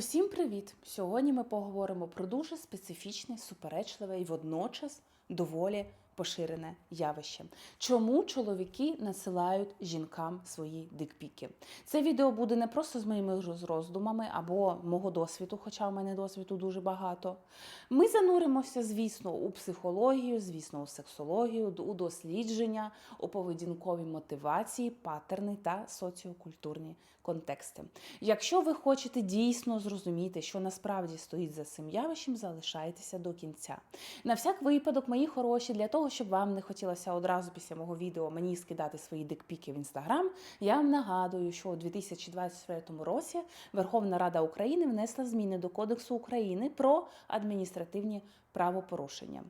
Усім привіт! Сьогодні ми поговоримо про дуже специфічне, суперечливе і водночас доволі поширене явище. Чому чоловіки насилають жінкам свої дикпіки? Це відео буде не просто з моїми роздумами або мого досвіду, хоча в мене досвіду дуже багато. Ми зануримося, звісно, у психологію, звісно, у сексологію, у дослідження, у поведінкові мотивації, паттерни та соціокультурні контексти. Якщо ви хочете дійсно зрозуміти, що насправді стоїть за цим явищем, залишайтеся до кінця. На всяк випадок, мої хороші, для того, щоб вам не хотілося одразу після мого відео мені скидати свої дикпіки в інстаграм, я вам нагадую, що у 2024 році Верховна Рада України внесла зміни до Кодексу України про адміністративні правопорушення,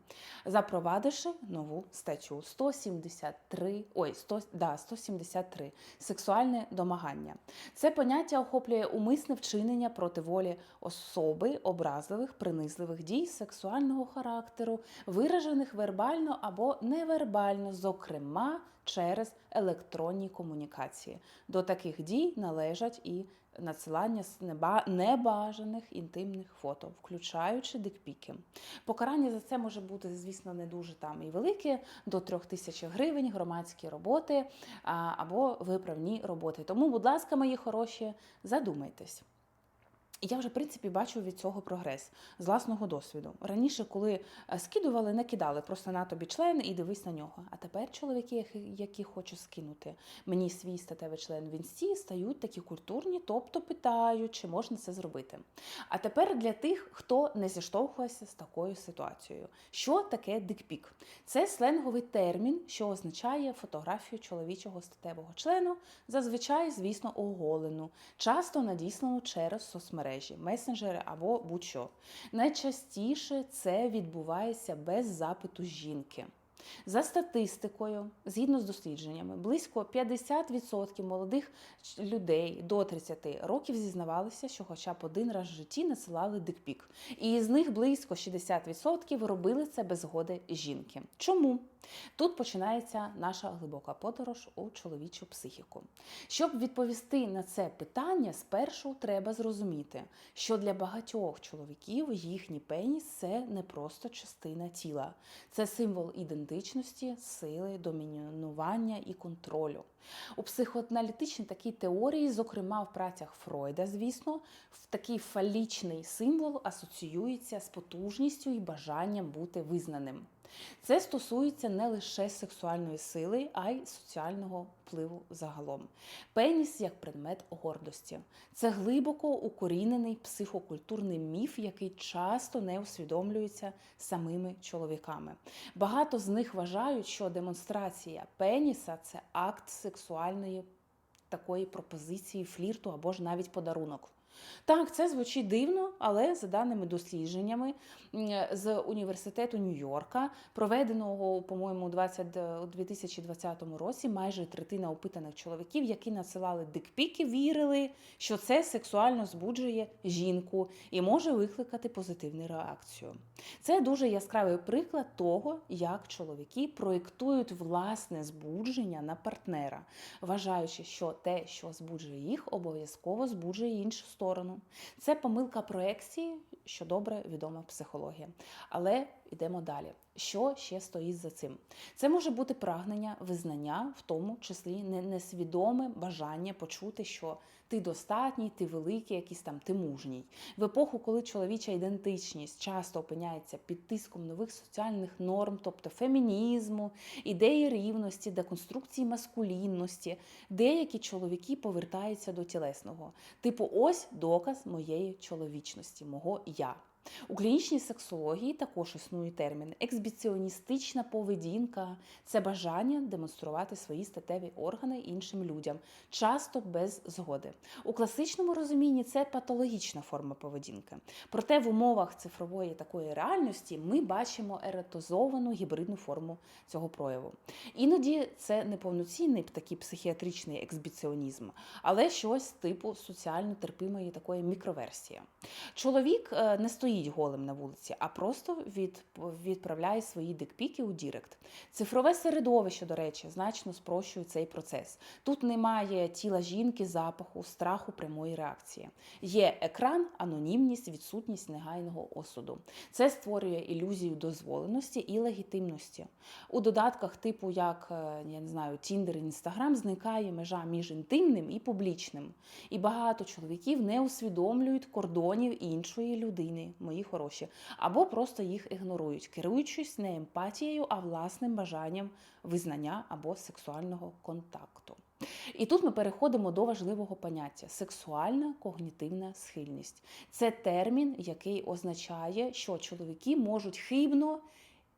запровадивши нову статтю 173, ой, 100, да, 173 сексуальне домагання. Це поняття охоплює умисне вчинення проти волі особи образливих, принизливих дій сексуального характеру, виражених вербально або невербально, зокрема через електронні комунікації. До таких дій належать і надсилання небажаних інтимних фото, включаючи дикпіки. Покарання за це може бути, звісно, не дуже там і велике, до трьох тисяч гривень, громадські роботи або виправні роботи. Тому, будь ласка, мої хороші, задумайтесь. І я вже, в принципі, бачу від цього прогрес з власного досвіду. Раніше, коли е, скидували, не кидали просто на тобі член і дивись на нього. А тепер чоловіки, які- хочу скинути мені свій статевий член в інсті, стають такі культурні, тобто питають, чи можна це зробити. А тепер для тих, хто не зіштовхувався з такою ситуацією. Що таке дикпік? Це сленговий термін, що означає фотографію чоловічого статевого члену, зазвичай, звісно, оголену, часто надіслану через соцмережі, месенджери або будь-що. Найчастіше це відбувається без запиту жінки. За статистикою, згідно з дослідженнями, близько 50% молодих людей до 30 років зізнавалися, що хоча б один раз в житті насилали дикпік. І із них близько 60% робили це без згоди жінки. Чому? Тут починається наша глибока подорож у чоловічу психіку. Щоб відповісти на це питання, спершу треба зрозуміти, що для багатьох чоловіків їхній пеніс це не просто частина тіла, це символ ідентичності, сили, домінування і контролю. У психоаналітичній такій теорії, зокрема в працях Фройда, звісно, в такий фалічний символ асоціюється з потужністю і бажанням бути визнаним. Це стосується не лише сексуальної сили, а й соціального впливу загалом. Пеніс як предмет гордості. Це глибоко укорінений психокультурний міф, який часто не усвідомлюється самими чоловіками. Багато з них вважають, що демонстрація пеніса це акт сексуальної такої пропозиції, флірту або ж навіть подарунок. Так, це звучить дивно, але за даними дослідженнями з університету Нью-Йорка, проведеного, по-моєму, 20 у 2020 році, майже третина опитаних чоловіків, які надсилали дикпіки, вірили, що це сексуально збуджує жінку і може викликати позитивну реакцію. Це дуже яскравий приклад того, як чоловіки проєктують власне збудження на партнера, вважаючи, що те, що збуджує їх, обов'язково збуджує іншу сторону. Це помилка проекції, що добре відома психологія. Але йдемо далі. Що ще стоїть за цим? Це може бути прагнення визнання, в тому числі несвідоме бажання почути, що ти достатній, ти великий, якийсь там ти мужній. В епоху, коли чоловіча ідентичність часто опиняється під тиском нових соціальних норм, тобто фемінізму, ідеї рівності, деконструкції маскулінності, деякі чоловіки повертаються до тілесного. Типу, ось доказ моєї чоловічності, мого я. У клінічній сексології також існує термін ексбіціоністична поведінка це бажання демонструвати свої статеві органи іншим людям, часто без згоди. У класичному розумінні це патологічна форма поведінки. Проте в умовах цифрової такої реальності ми бачимо еретозовану гібридну форму цього прояву. Іноді це не повноцінний такий психіатричний ексбіціонізм, але щось типу соціально терпимої такої мікроверсії. Чоловік е, не стоїть стоїть голим на вулиці, а просто від, відправляє свої дикпіки у Дірект. Цифрове середовище, до речі, значно спрощує цей процес. Тут немає тіла жінки, запаху, страху, прямої реакції. Є екран, анонімність, відсутність негайного осуду. Це створює ілюзію дозволеності і легітимності. У додатках, типу як е, я не знаю, Tinder, Instagram, зникає межа між інтимним і публічним. І багато чоловіків не усвідомлюють кордонів іншої людини, мої хороші, або просто їх ігнорують, керуючись не емпатією, а власним бажанням визнання або сексуального контакту. І тут ми переходимо до важливого поняття сексуальна когнітивна схильність. Це термін, який означає, що чоловіки можуть хибно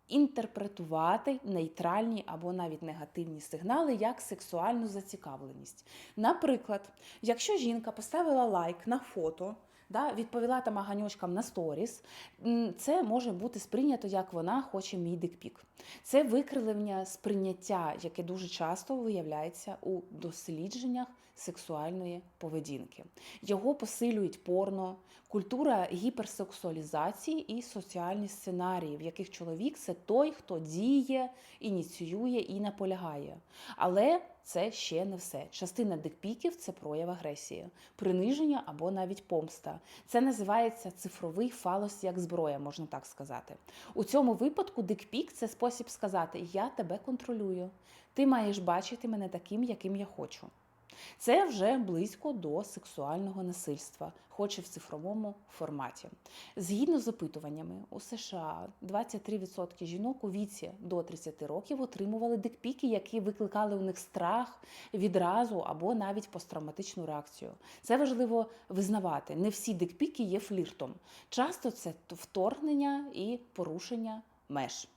інтерпретувати нейтральні або навіть негативні сигнали як сексуальну зацікавленість. Наприклад, якщо жінка поставила лайк на фото. Да, відповіла там аганьочкам на сторіс, це може бути сприйнято, як вона хоче мій дикпік. Це викривлення сприйняття, яке дуже часто виявляється у дослідженнях сексуальної поведінки. Його посилюють порно, культура гіперсексуалізації і соціальні сценарії, в яких чоловік це той, хто діє, ініціює і наполягає. Але це ще не все. Частина дикпіків це прояв агресії, приниження або навіть помста. Це називається цифровий фалос як зброя, можна так сказати. У цьому випадку дикпік це спосіб сказати: Я тебе контролюю. Ти маєш бачити мене таким, яким я хочу. Це вже близько до сексуального насильства, хоч і в цифровому форматі. Згідно з опитуваннями, у США 23% жінок у віці до 30 років отримували дикпіки, які викликали у них страх, відразу або навіть посттравматичну реакцію. Це важливо визнавати. Не всі дикпіки є фліртом. Часто це вторгнення і порушення меж.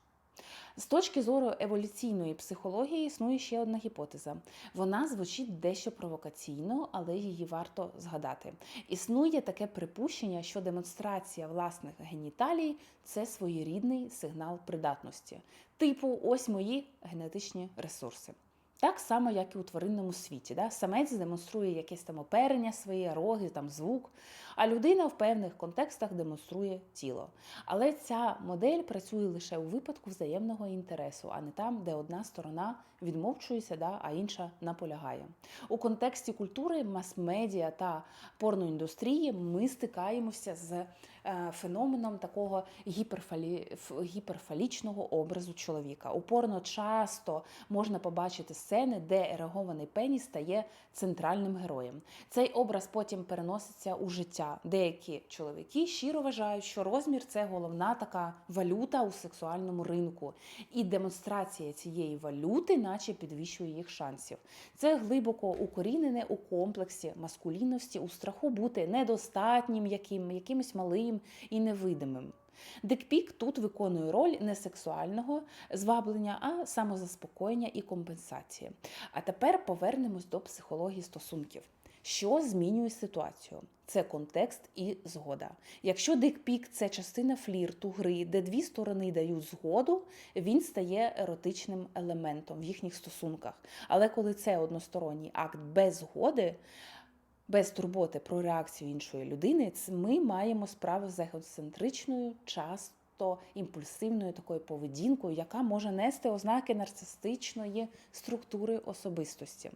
З точки зору еволюційної психології існує ще одна гіпотеза. Вона звучить дещо провокаційно, але її варто згадати. Існує таке припущення, що демонстрація власних геніталій це своєрідний сигнал придатності. Типу, ось мої генетичні ресурси. Так само, як і у тваринному світі. Да? Самець демонструє якесь там оперення своє, роги, там звук, а людина в певних контекстах демонструє тіло. Але ця модель працює лише у випадку взаємного інтересу, а не там, де одна сторона відмовчується, да, а інша наполягає. У контексті культури, мас-медіа та порноіндустрії ми стикаємося з е, феноменом такого гіперфалі... гіперфалічного образу чоловіка. У порно часто можна побачити сцени, де ерегований пеніс стає центральним героєм. Цей образ потім переноситься у життя. Деякі чоловіки щиро вважають, що розмір це головна така валюта у сексуальному ринку, і демонстрація цієї валюти, наче підвищує їх шансів. Це глибоко укорінене у комплексі маскулінності, у страху бути недостатнім, яким, якимось малим і невидимим. Дикпік тут виконує роль не сексуального зваблення, а самозаспокоєння і компенсації. А тепер повернемось до психології стосунків. Що змінює ситуацію? Це контекст і згода. Якщо дикпік це частина флірту, гри, де дві сторони дають згоду, він стає еротичним елементом в їхніх стосунках. Але коли це односторонній акт без згоди, без турботи про реакцію іншої людини, ми маємо справу з егоцентричною, часто імпульсивною такою поведінкою, яка може нести ознаки нарцистичної структури особистості.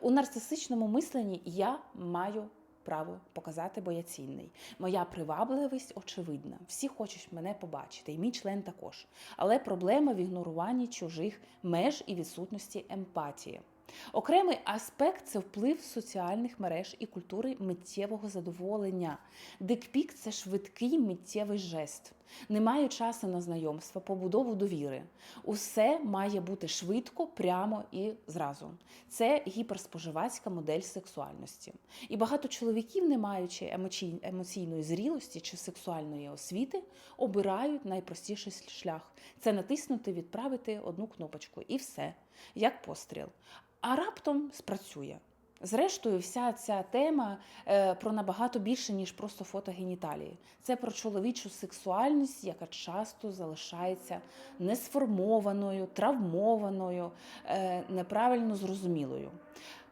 У нарцистичному мисленні я маю. Право показати, бо я цінний. Моя привабливість очевидна. Всі хочуть мене побачити, і мій член також. Але проблема в ігноруванні чужих меж і відсутності емпатії. Окремий аспект це вплив соціальних мереж і культури миттєвого задоволення. Дикпік це швидкий миттєвий жест. Немає часу на знайомство, побудову довіри. Усе має бути швидко, прямо і зразу. Це гіперспоживацька модель сексуальності. І багато чоловіків, не маючи емоційної зрілості чи сексуальної освіти, обирають найпростіший шлях. Це натиснути, відправити одну кнопочку і все, як постріл. А раптом спрацює. Зрештою, вся ця тема е, про набагато більше, ніж просто фотогеніталії. Це про чоловічу сексуальність, яка часто залишається несформованою, травмованою, е, неправильно зрозумілою.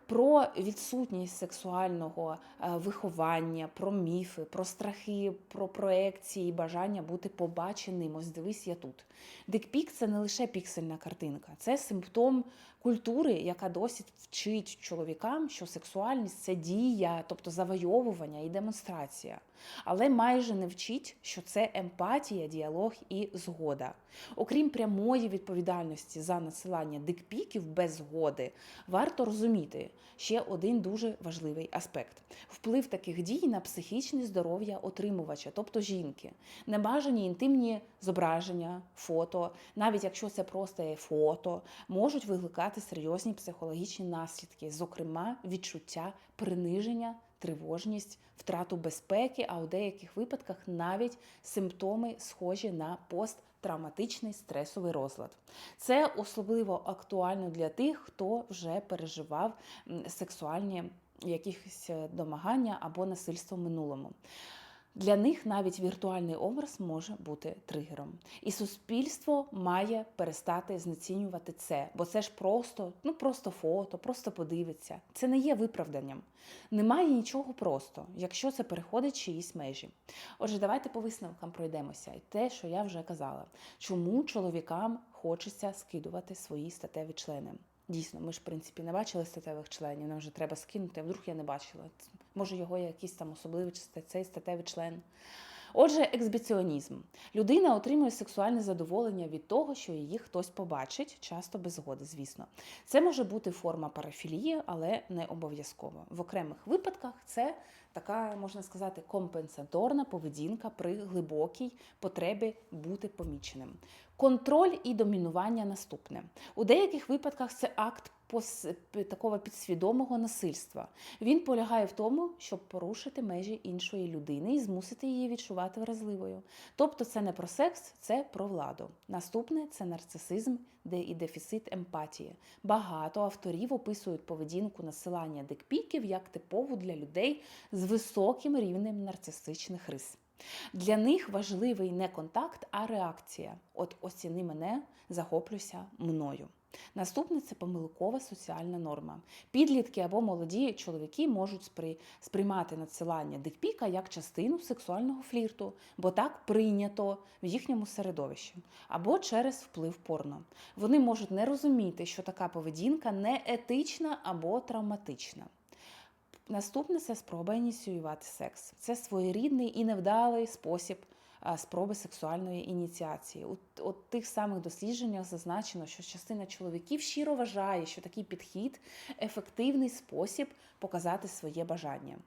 про відсутність сексуального е, виховання, про міфи, про страхи, про проекції, бажання бути побаченим. Ось дивись, я тут. Дикпік це не лише піксельна картинка, це симптом культури, яка досі вчить чоловікам, що сексуальність це дія, тобто завойовування і демонстрація. Але майже не вчить, що це емпатія, діалог і згода. Окрім прямої відповідальності за насилання дикпіків без згоди, варто розуміти ще один дуже важливий аспект: вплив таких дій на психічне здоров'я отримувача, тобто жінки, небажані інтимні зображення, фото, навіть якщо це просто фото, можуть викликати серйозні психологічні наслідки, зокрема відчуття приниження. Тривожність, втрату безпеки, а у деяких випадках навіть симптоми схожі на посттравматичний стресовий розлад. Це особливо актуально для тих, хто вже переживав сексуальні якісь е, домагання або насильство в минулому. Для них навіть віртуальний образ може бути тригером. І суспільство має перестати знецінювати це, бо це ж просто, ну просто фото, просто подивиться. Це не є виправданням. Немає нічого просто, якщо це переходить чиїсь межі. Отже, давайте по висновкам пройдемося. І те, що я вже казала, чому чоловікам хочеться скидувати свої статеві члени. Дійсно, ми ж, в принципі, не бачили статевих членів, нам вже треба скинути, а вдруг я не бачила. Може, його якийсь там особливий цей статевий член. Отже, ексбіціонізм. Людина отримує сексуальне задоволення від того, що її хтось побачить, часто без згоди, звісно. Це може бути форма парафілії, але не обов'язково. В окремих випадках це така, можна сказати, компенсаторна поведінка при глибокій потребі бути поміченим. Контроль і домінування наступне. У деяких випадках це акт пос- такого підсвідомого насильства. Він полягає в тому, щоб порушити межі іншої людини і змусити її відчувати вразливою. Тобто це не про секс, це про владу. Наступне це нарцисизм, де і дефіцит емпатії. Багато авторів описують поведінку насилання дикпіків як типову для людей з високим рівнем нарцисичних рис. Для них важливий не контакт, а реакція. От оціни мене, захоплюйся мною. Наступне це помилкова соціальна норма. Підлітки або молоді чоловіки можуть спри- сприймати надсилання дикпіка як частину сексуального флірту, бо так прийнято в їхньому середовищі, або через вплив порно. Вони можуть не розуміти, що така поведінка не етична або травматична. Наступне це спроба ініціювати секс. Це своєрідний і невдалий спосіб спроби сексуальної ініціації. У от тих самих дослідженнях зазначено, що частина чоловіків щиро вважає, що такий підхід ефективний спосіб показати своє бажання.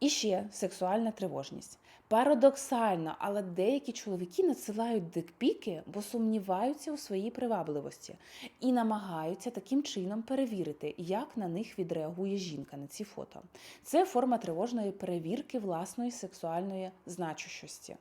І ще сексуальна тривожність. Парадоксально, але деякі чоловіки надсилають дикпіки, бо сумніваються у своїй привабливості і намагаються таким чином перевірити, як на них відреагує жінка на ці фото. Це форма тривожної перевірки власної сексуальної значущості.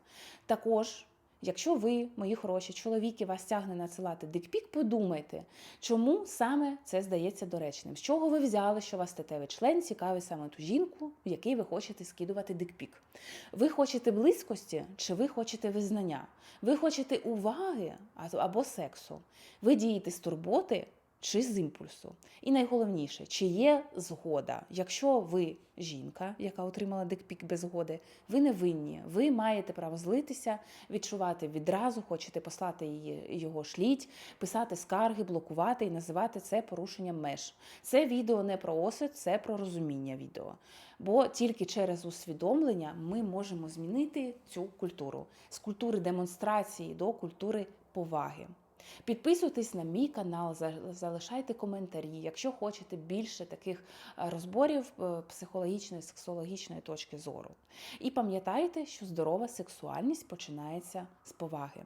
Також. Якщо ви, мої хороші чоловіки, вас тягне надсилати дикпік, подумайте, чому саме це здається доречним. З чого ви взяли, що вас статевий член цікавить саме ту жінку, в якій ви хочете скидувати дикпік? Ви хочете близькості чи ви хочете визнання? Ви хочете уваги або сексу? Ви дієте з турботи чи з імпульсу? І найголовніше, чи є згода? Якщо ви жінка, яка отримала дикпік без згоди, ви не винні. Ви маєте право злитися, відчувати відразу, хочете послати її його шліть, писати скарги, блокувати і називати це порушенням меж. Це відео не про осуд, це про розуміння відео. Бо тільки через усвідомлення ми можемо змінити цю культуру з культури демонстрації до культури поваги. Підписуйтесь на мій канал, залишайте коментарі, якщо хочете більше таких е, розборів е, психологічної, сексологічної точки зору. І пам'ятайте, що здорова сексуальність починається з поваги.